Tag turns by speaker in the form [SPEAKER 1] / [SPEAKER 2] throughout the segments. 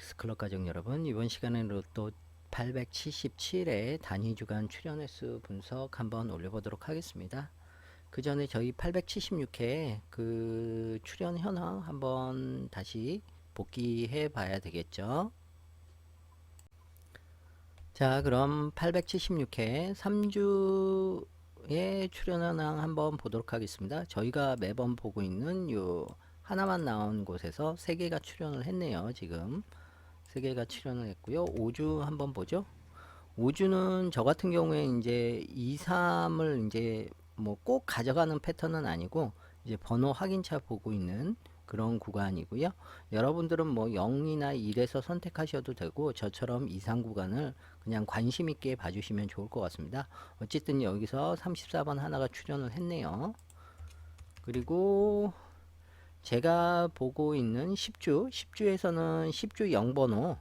[SPEAKER 1] 로익스 클럽 가족 여러분. 이번 시간에는 로또 877의 단위 주간 출연 횟수 분석 한번 올려보도록 하겠습니다. 그 전에 저희 876회 그 출연 현황 한번 다시 복귀해 봐야 되겠죠. 자, 그럼 876회 3주의 출연 현황 한번 보도록 하겠습니다. 저희가 매번 보고 있는 요 하나만 나온 곳에서 세 개가 출연을 했네요. 지금 세 개가 출연을 했고요. 5주 한번 보죠. 5주는 저 같은 경우에 이제 2, 3을 이제 뭐 꼭 가져가는 패턴은 아니고 이제 번호 확인차 보고 있는 그런 구간이고요. 여러분들은 뭐 0이나 1에서 선택하셔도 되고 저처럼 이상 구간을 그냥 관심 있게 봐주시면 좋을 것 같습니다. 어쨌든 여기서 34번 하나가 출연을 했네요. 그리고 제가 보고 있는 10주, 10주에서는 10주 0번호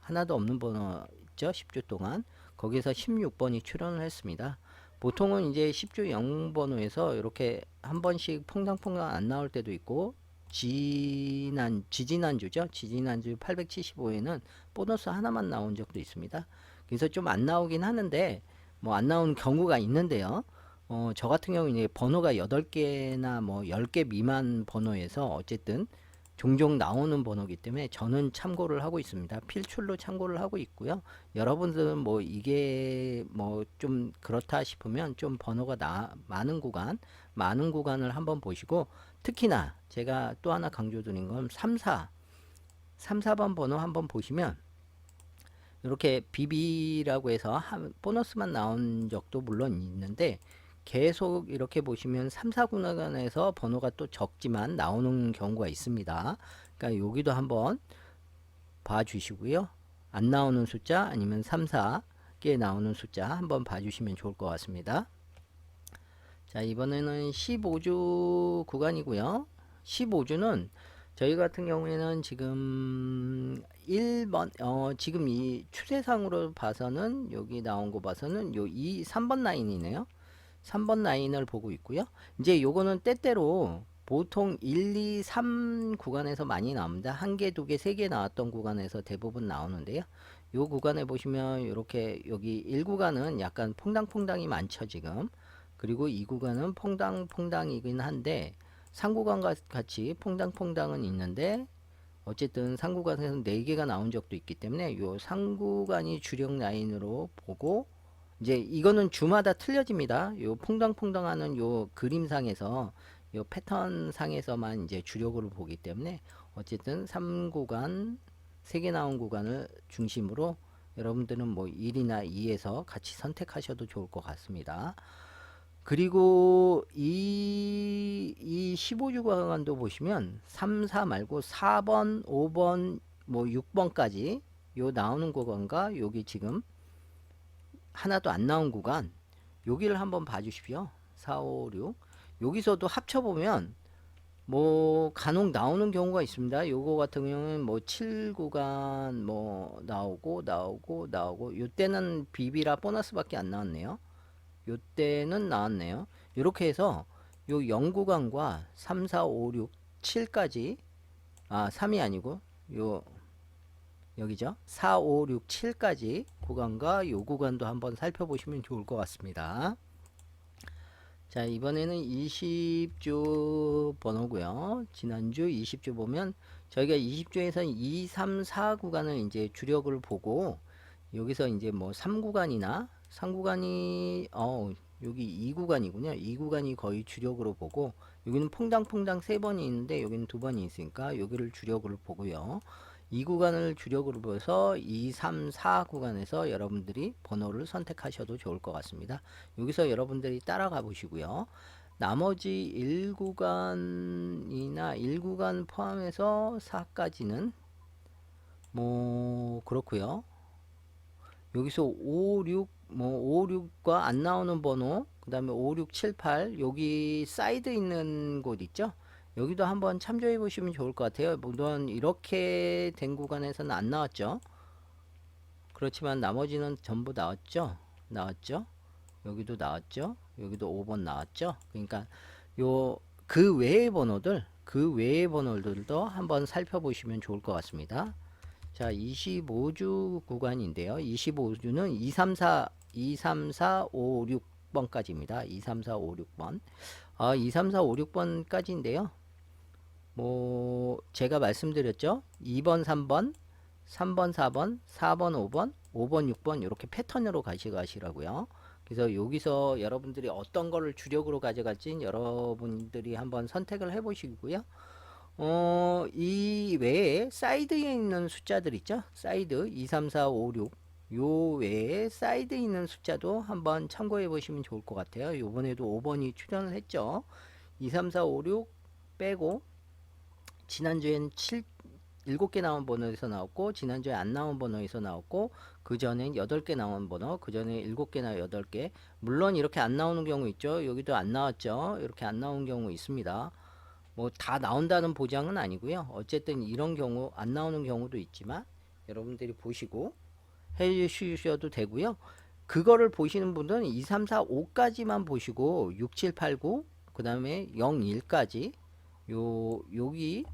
[SPEAKER 1] 하나도 없는 번호 있죠? 10주 동안 거기서 16번이 출연을 했습니다. 보통은 이제 10주 0번호에서 이렇게 한 번씩 퐁당퐁당 안 나올 때도 있고 지난 지지난주죠. 지지난주 875에는 보너스 하나만 나온 적도 있습니다. 그래서 좀 안 나오긴 하는데 뭐 안 나온 경우가 있는데요. 어, 저 같은 경우는 번호가 8개나 뭐 10개 미만 번호에서 어쨌든 종종 나오는 번호기 때문에 저는 참고를 하고 있습니다. 필출로 참고를 하고 있고요. 여러분들은 뭐 이게 뭐 좀 그렇다 싶으면 좀 번호가 나, 많은 구간, 많은 구간을 한번 보시고 특히나 제가 또 하나 강조드린 건 3, 4, 3, 4번 번호 한번 보시면 이렇게 비비라고 해서 한, 보너스만 나온 적도 물론 있는데 계속 이렇게 보시면 3, 4구간에서 번호가 또 적지만 나오는 경우가 있습니다. 그러니까 여기도 한번 봐주시고요. 안 나오는 숫자 아니면 3, 4개 나오는 숫자 한번 봐주시면 좋을 것 같습니다. 자 이번에는 15주 구간이고요. 15주는 저희 같은 경우에는 지금 1번 어 지금 이 추세상으로 봐서는 여기 나온 거 봐서는 요이 3번 라인이네요. 3번 라인을 보고 있고요. 이제 요거는 때때로 보통 1, 2, 3 구간에서 많이 나옵니다. 한 개, 두 개, 세 개 나왔던 구간에서 대부분 나오는데요. 요 구간에 보시면 이렇게 여기 1구간은 약간 퐁당퐁당이 많죠, 지금. 그리고 이 구간은 퐁당퐁당이긴 한데 상구간과 같이 퐁당퐁당은 있는데 어쨌든 상구간에서 4개가 나온 적도 있기 때문에 요 상구간이 주력 라인으로 보고 이제 이거는 주마다 틀려집니다. 요 퐁당퐁당하는 요 그림상에서 요 패턴 상에서만 이제 주력으로 보기 때문에 어쨌든 3구간 3개 나온 구간을 중심으로 여러분들은 뭐 1이나 2에서 같이 선택하셔도 좋을 것 같습니다. 그리고 이, 이 15주 구간도 보시면 3, 4 말고 4번, 5번, 뭐 6번까지 요 나오는 구간과 여기 지금 하나도 안 나온 구간 여기를 한번 봐주십시오. 4, 5, 6 여기서도 합쳐보면 뭐 간혹 나오는 경우가 있습니다. 요거 같은 경우는 뭐 7구간 뭐 나오고 나오고 나오고 요때는 비비라 보너스밖에 안 나왔네요. 요때는 나왔네요. 이렇게 해서 요 0구간과 3, 4, 5, 6, 7까지 아 3이 아니고 요 여기죠. 4, 5, 6, 7까지 구간과 요 구간도 한번 살펴보시면 좋을 것 같습니다. 자, 이번에는 20주 번호고요. 지난주 20주 보면 저희가 20주에서 2, 3, 4 구간을 이제 주력을 보고 여기서 이제 뭐 3구간이나 3구간이 어 여기 2구간이군요. 2구간이 거의 주력으로 보고 여기는 퐁당퐁당 세 번이 있는데 여기는 두 번이 있으니까 여기를 주력으로 보고요. 이 구간을 주력으로 보서 2, 3, 4 구간에서 여러분들이 번호를 선택하셔도 좋을 것 같습니다. 여기서 여러분들이 따라가 보시고요. 나머지 1구간이나 1구간 포함해서 4까지는 뭐 그렇고요. 여기서 5, 6, 뭐 5, 6과 안 나오는 번호, 그 다음에 5, 6, 7, 8 여기 사이드 있는 곳 있죠? 여기도 한번 참조해 보시면 좋을 것 같아요. 물론 이렇게 된 구간에서는 안 나왔죠. 그렇지만 나머지는 전부 나왔죠. 나왔죠. 여기도 나왔죠. 여기도 5번 나왔죠. 그러니까 요 그 외의 번호들, 그 외의 번호들도 한번 살펴보시면 좋을 것 같습니다. 자, 25주 구간인데요. 25주는 2, 3, 4, 2, 3, 4, 5, 6번까지입니다. 2, 3, 4, 5, 6번. 아, 2, 3, 4, 5, 6번까지인데요. 뭐, 제가 말씀드렸죠. 2번, 3번, 3번, 4번, 4번, 5번, 5번, 6번, 이렇게 패턴으로 가져가시라고요. 그래서 여기서 여러분들이 어떤 거를 주력으로 가져갈지 여러분들이 한번 선택을 해 보시고요. 어, 이 외에 사이드에 있는 숫자들 있죠? 사이드 2, 3, 4, 5, 6. 요 외에 사이드에 있는 숫자도 한번 참고해 보시면 좋을 것 같아요. 요번에도 5번이 출연을 했죠. 2, 3, 4, 5, 6 빼고 지난주엔 7 7개 나온 번호에서 나왔고 지난주에 안 나온 번호에서 나왔고 그 전엔 8개 나온 번호 그 전에 7개나 8개. 물론 이렇게 안 나오는 경우 있죠. 여기도 안 나왔죠. 이렇게 안 나온 경우 있습니다. 뭐 다 나온다는 보장은 아니고요. 어쨌든 이런 경우 안 나오는 경우도 있지만 여러분들이 보시고 해 주셔도 되고요. 그거를 보시는 분들은 2, 3, 4, 5까지만 보시고 6, 7, 8, 9 그 다음에 0, 1까지 요 여기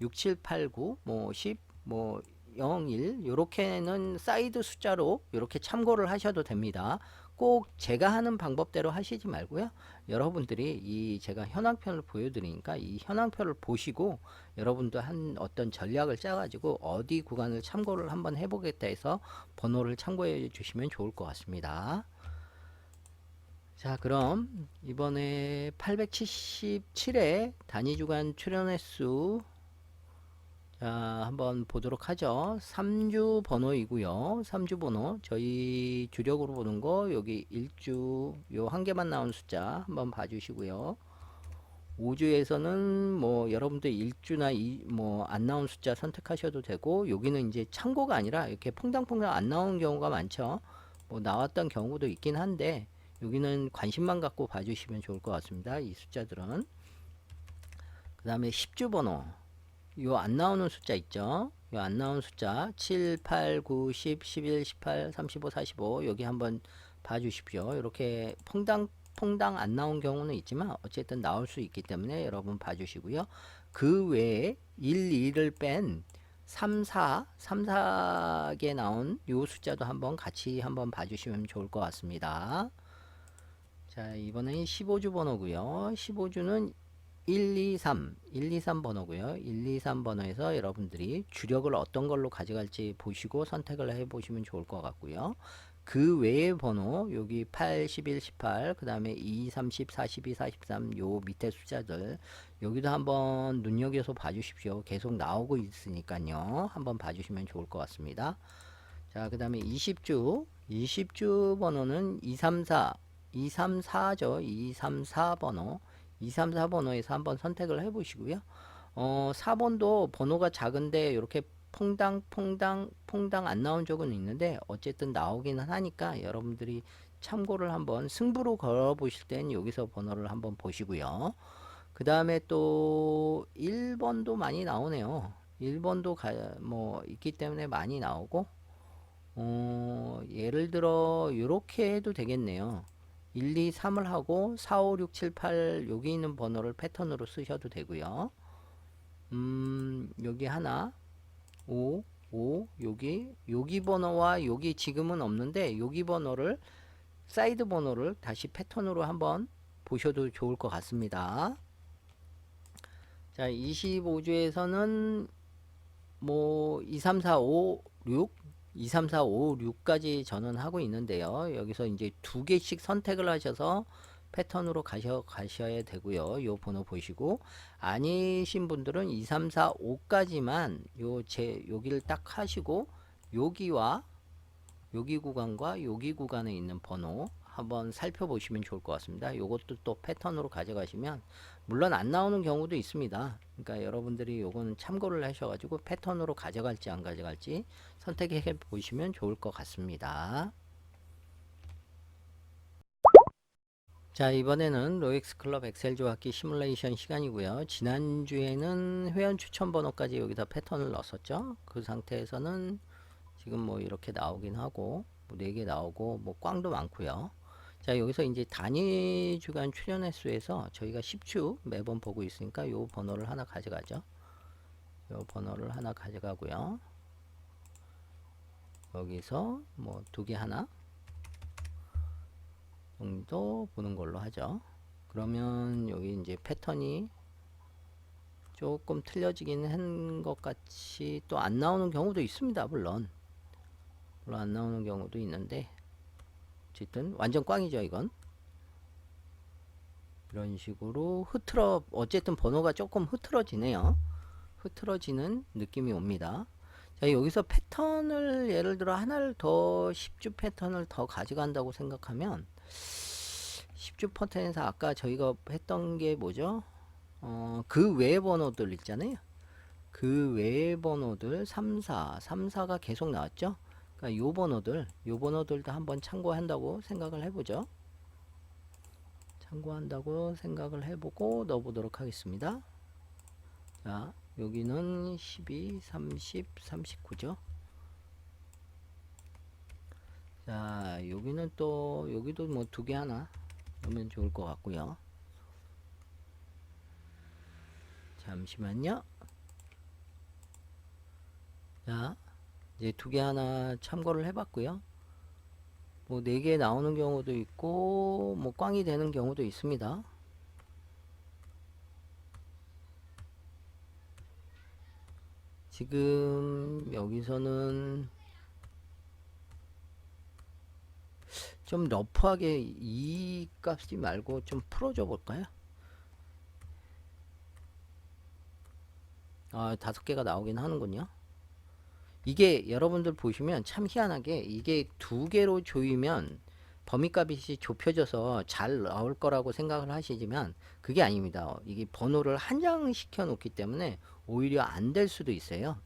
[SPEAKER 1] 6, 7, 8, 9, 뭐 10, 뭐 0, 1 요렇게는 사이드 숫자로 이렇게 참고를 하셔도 됩니다. 꼭 제가 하는 방법대로 하시지 말고요. 여러분들이 이 제가 현황편을 보여드리니까 이 현황표를 보시고 여러분도 한 어떤 전략을 짜가지고 어디 구간을 참고를 한번 해보겠다 해서 번호를 참고해 주시면 좋을 것 같습니다. 자 그럼 이번에 877회 단위 주간 출연 횟수 자, 한번 보도록 하죠. 3주 번호이고요. 3주 번호. 저희 주력으로 보는 거 여기 1주 요 한 개만 나온 숫자 한번 봐 주시고요. 5주에서는 뭐 여러분들 1주나 뭐 안 나온 숫자 선택하셔도 되고 여기는 이제 참고가 아니라 이렇게 퐁당퐁당 안 나오는 경우가 많죠. 뭐 나왔던 경우도 있긴 한데 여기는 관심만 갖고 봐주시면 좋을 것 같습니다. 이 숫자들은 그 다음에 10주 번호 요 안 나오는 숫자 있죠 요 안 나오는 숫자 7, 8, 9, 10, 11, 18, 35, 45 여기 한번 봐주십시오 이렇게 퐁당 퐁당 안 나온 경우는 있지만 어쨌든 나올 수 있기 때문에 여러분 봐주시고요 그 외에 1, 2를 뺀 3, 4, 3, 4개 나온 요 숫자도 한번 같이 한번 봐주시면 좋을 것 같습니다. 자, 이번엔 15주 번호고요. 15주는 1, 2, 3, 1, 2, 3 번호고요. 1, 2, 3 번호에서 여러분들이 주력을 어떤 걸로 가져갈지 보시고 선택을 해 보시면 좋을 것 같고요. 그 외의 번호 여기 8, 11, 18, 그 다음에 2, 30, 42, 43 요 밑에 숫자들 여기도 한번 눈여겨서 봐주십시오. 계속 나오고 있으니까요. 한번 봐주시면 좋을 것 같습니다. 자, 그 다음에 20주 20주 번호는 234 234죠. 234 번호 234 번호에서 한번 선택을 해 보시고요. 어, 4번도 번호가 작은데 이렇게 퐁당 퐁당 퐁당 안 나온 적은 있는데 어쨌든 나오기는 하니까 여러분들이 참고를 한번 승부로 걸어 보실 땐 여기서 번호를 한번 보시고요. 그 다음에 또 1번도 많이 나오네요. 1번도 가, 뭐 있기 때문에 많이 나오고 어, 예를 들어 이렇게 해도 되겠네요. 1, 2, 3을 하고 4, 5, 6, 7, 8 여기 있는 번호를 패턴으로 쓰셔도 되고요. 음, 여기 하나 5, 5 여기 여기 번호와 여기 지금은 없는데 여기 번호를 사이드 번호를 다시 패턴으로 한번 보셔도 좋을 것 같습니다. 자, 25주에서는 뭐 2, 3, 4, 5, 6 2, 3, 4, 5, 6까지 저는 하고 있는데요. 여기서 이제 두 개씩 선택을 하셔서 패턴으로 가셔, 가셔야 되고요. 요 번호 보시고 아니신 분들은 2, 3, 4, 5까지만 요 제 여기를 딱 하시고 여기와 여기 구간과 여기 구간에 있는 번호 한번 살펴보시면 좋을 것 같습니다. 이것도 또 패턴으로 가져가시면 물론 안 나오는 경우도 있습니다. 그러니까 여러분들이 요거는 참고를 하셔가지고 패턴으로 가져갈지 안 가져갈지 선택해 보시면 좋을 것 같습니다. 자 이번에는 로엑스 클럽 엑셀 조합기 시뮬레이션 시간이고요. 지난주에는 회원 추천 번호까지 여기다 패턴을 넣었었죠. 그 상태에서는 지금 뭐 이렇게 나오긴 하고 뭐 4개 나오고 뭐 꽝도 많고요. 자 여기서 이제 단위 주간 출연 횟수에서 저희가 10주 매번 보고 있으니까 요 번호를 하나 가져가죠 요 번호를 하나 가져가고요 여기서 뭐 두 개 하나 정도 보는 걸로 하죠. 그러면 여기 이제 패턴이 조금 틀려지긴 한 것 같이 또 안 나오는 경우도 있습니다. 물론 물론 안 나오는 경우도 있는데 어쨌든 완전 꽝이죠 이건 이런 식으로 흐트러 어쨌든 번호가 조금 흐트러지네요. 흐트러지는 느낌이 옵니다. 자 여기서 패턴을 예를 들어 하나를 더 10주 패턴을 더 가져간다고 생각하면 10주 패턴에서 아까 저희가 했던 게 뭐죠? 어, 그 외의 번호들 있잖아요. 그 외의 번호들 3, 4, 3, 4가 계속 나왔죠. 그러니까 요 번호들, 요 번호들도 한번 참고한다고 생각을 해보죠. 참고한다고 생각을 해보고 넣어보도록 하겠습니다. 자, 여기는 12, 30, 39죠. 자, 여기는 또, 여기도 뭐 두 개 하나 넣으면 좋을 것 같고요. 잠시만요. 자, 이제 두 개 하나 참고를 해봤고요. 뭐 네 개 나오는 경우도 있고, 뭐 꽝이 되는 경우도 있습니다. 지금 여기서는 좀 러프하게 이 값이 말고 좀 풀어줘 볼까요? 아, 다섯 개가 나오긴 하는군요. 이게 여러분들 보시면 참 희한하게 이게 두 개로 조이면 범위값이 좁혀져서 잘 나올 거라고 생각을 하시지만 그게 아닙니다. 이게 번호를 한정시켜 놓기 때문에 오히려 안 될 수도 있어요.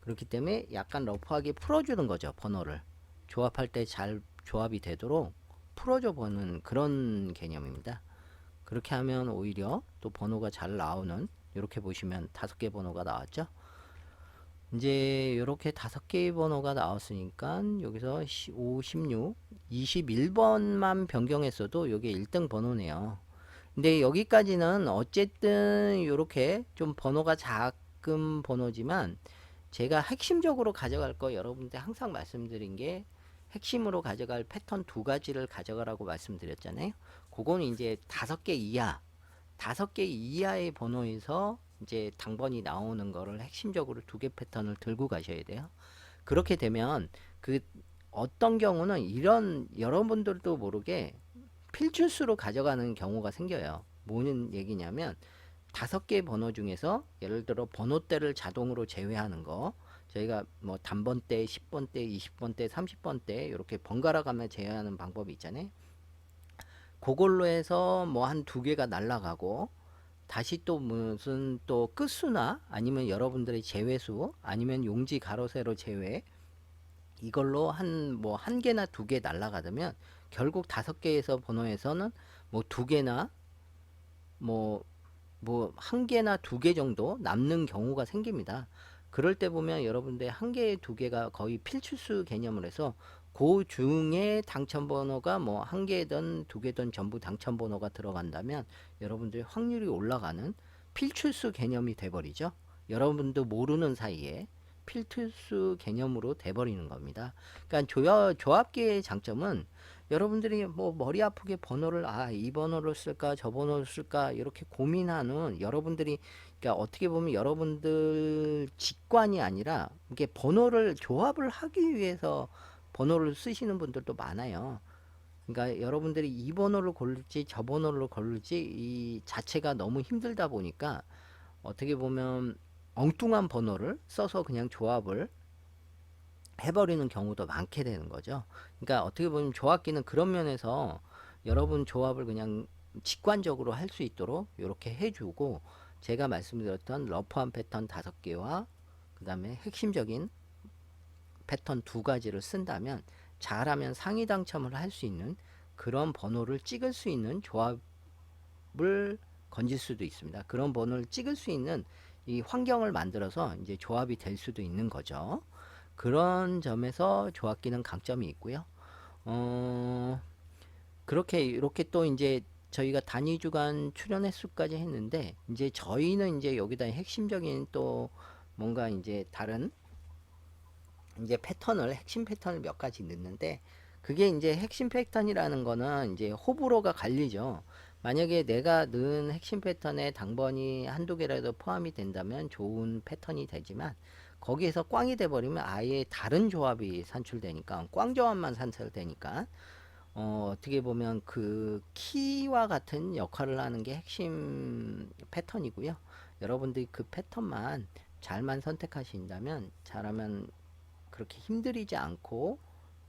[SPEAKER 1] 그렇기 때문에 약간 러프하게 풀어주는 거죠. 번호를 조합할 때 잘 조합이 되도록 풀어줘 보는 그런 개념입니다. 그렇게 하면 오히려 또 번호가 잘 나오는 이렇게 보시면 다섯 개 번호가 나왔죠. 이제 이렇게 다섯 개의 번호가 나왔으니까 여기서 5, 16, 21번만 변경했어도 이게 1등 번호네요. 근데 여기까지는 어쨌든 이렇게 좀 번호가 작은 번호지만 제가 핵심적으로 가져갈 거 여러분들 항상 말씀드린 게 핵심으로 가져갈 패턴 두 가지를 가져가라고 말씀드렸잖아요. 그거는 이제 다섯 개 이하, 다섯 개 이하의 번호에서 이제 당번이 나오는 거를 핵심적으로 두 개 패턴을 들고 가셔야 돼요. 그렇게 되면 그 어떤 경우는 이런 여러분들도 모르게 필출수로 가져가는 경우가 생겨요. 뭐는 얘기냐면 다섯 개 번호 중에서 예를 들어 번호대를 자동으로 제외하는 거 저희가 뭐 단번대, 10번대, 20번대, 30번대 이렇게 번갈아 가며 제외하는 방법이 있잖아요. 그걸로 해서 뭐 한 두 개가 날라가고 다시 또 무슨 또 끝수나 아니면 여러분들의 제외수 아니면 용지 가로 세로 제외 이걸로 한 뭐 한 개나 두 개 날라가면 결국 다섯 개에서 번호에서는 뭐 두 개나 뭐 뭐 한 개나 두 개 정도 남는 경우가 생깁니다. 그럴 때 보면 여러분들 한 개, 두 개가 거의 필출수 개념을 해서 그 중에 당첨 번호가 뭐 한 개든 두 개든 전부 당첨 번호가 들어간다면 여러분들 확률이 올라가는 필출수 개념이 돼버리죠. 여러분도 모르는 사이에 필출수 개념으로 돼버리는 겁니다. 그러니까 조합, 조합계의 장점은 여러분들이 뭐 머리 아프게 번호를 아 이 번호를 쓸까 저 번호를 쓸까 이렇게 고민하는 여러분들이 그러니까 어떻게 보면 여러분들 직관이 아니라 이게 번호를 조합을 하기 위해서 번호를 쓰시는 분들도 많아요. 그러니까 여러분들이 이 번호를 고를지 저 번호를 고를지 이 자체가 너무 힘들다 보니까 어떻게 보면 엉뚱한 번호를 써서 그냥 조합을 해버리는 경우도 많게 되는 거죠. 그러니까 어떻게 보면 조합기는 그런 면에서 여러분 조합을 그냥 직관적으로 할 수 있도록 이렇게 해주고 제가 말씀드렸던 러프한 패턴 다섯 개와 그 다음에 핵심적인 패턴 두 가지를 쓴다면 잘하면 상위 당첨을 할 수 있는 그런 번호를 찍을 수 있는 조합을 건질 수도 있습니다. 그런 번호를 찍을 수 있는 이 환경을 만들어서 이제 조합이 될 수도 있는 거죠. 그런 점에서 조합기는 강점이 있고요. 어, 그렇게 이렇게 또 이제 저희가 단위 주간 출연 횟수까지 했는데 이제 저희는 이제 여기다 핵심적인 또 뭔가 이제 다른 이제 패턴을 핵심 패턴을 몇 가지 넣는데 그게 이제 핵심 패턴이라는 거는 이제 호불호가 갈리죠. 만약에 내가 넣은 핵심 패턴에 당번이 한두 개라도 포함이 된다면 좋은 패턴이 되지만 거기에서 꽝이 돼 버리면 아예 다른 조합이 산출되니까 꽝 조합만 산출되니까 어, 어떻게 보면 그 키와 같은 역할을 하는 게 핵심 패턴이고요. 여러분들이 그 패턴만 잘만 선택하신다면 잘하면 그렇게 힘들이지 않고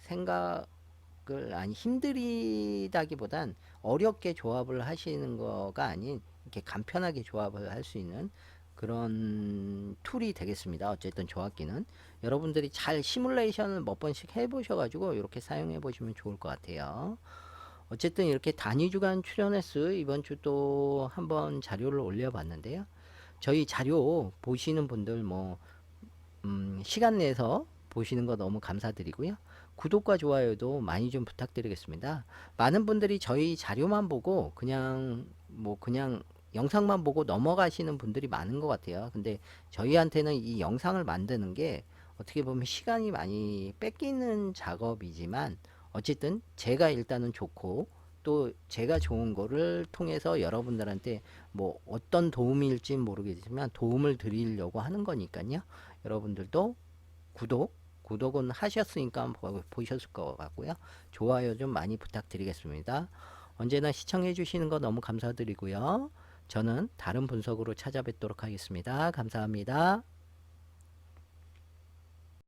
[SPEAKER 1] 생각을 아니 힘들이다기보단 어렵게 조합을 하시는 거가 아닌 이렇게 간편하게 조합을 할 수 있는 그런 툴이 되겠습니다. 어쨌든 조합기는 여러분들이 잘 시뮬레이션을 몇 번씩 해보셔가지고 이렇게 사용해 보시면 좋을 것 같아요. 어쨌든 이렇게 단위 주간 출연 횟수 이번 주 또 한번 자료를 올려봤는데요. 저희 자료 보시는 분들 뭐 음, 시간 내서 보시는 거 너무 감사드리고요. 구독과 좋아요도 많이 좀 부탁드리겠습니다. 많은 분들이 저희 자료만 보고 그냥 뭐 그냥 영상만 보고 넘어가시는 분들이 많은 것 같아요. 근데 저희한테는 이 영상을 만드는 게 어떻게 보면 시간이 많이 뺏기는 작업이지만 어쨌든 제가 일단은 좋고 또 제가 좋은 거를 통해서 여러분들한테 뭐 어떤 도움일지 모르겠지만 도움을 드리려고 하는 거니까요. 여러분들도 구독, 구독은 하셨으니까 보- 보셨을 것 같고요. 좋아요 좀 많이 부탁드리겠습니다. 언제나 시청해 주시는 거 너무 감사드리고요. 저는 다른 분석으로 찾아뵙도록 하겠습니다. 감사합니다.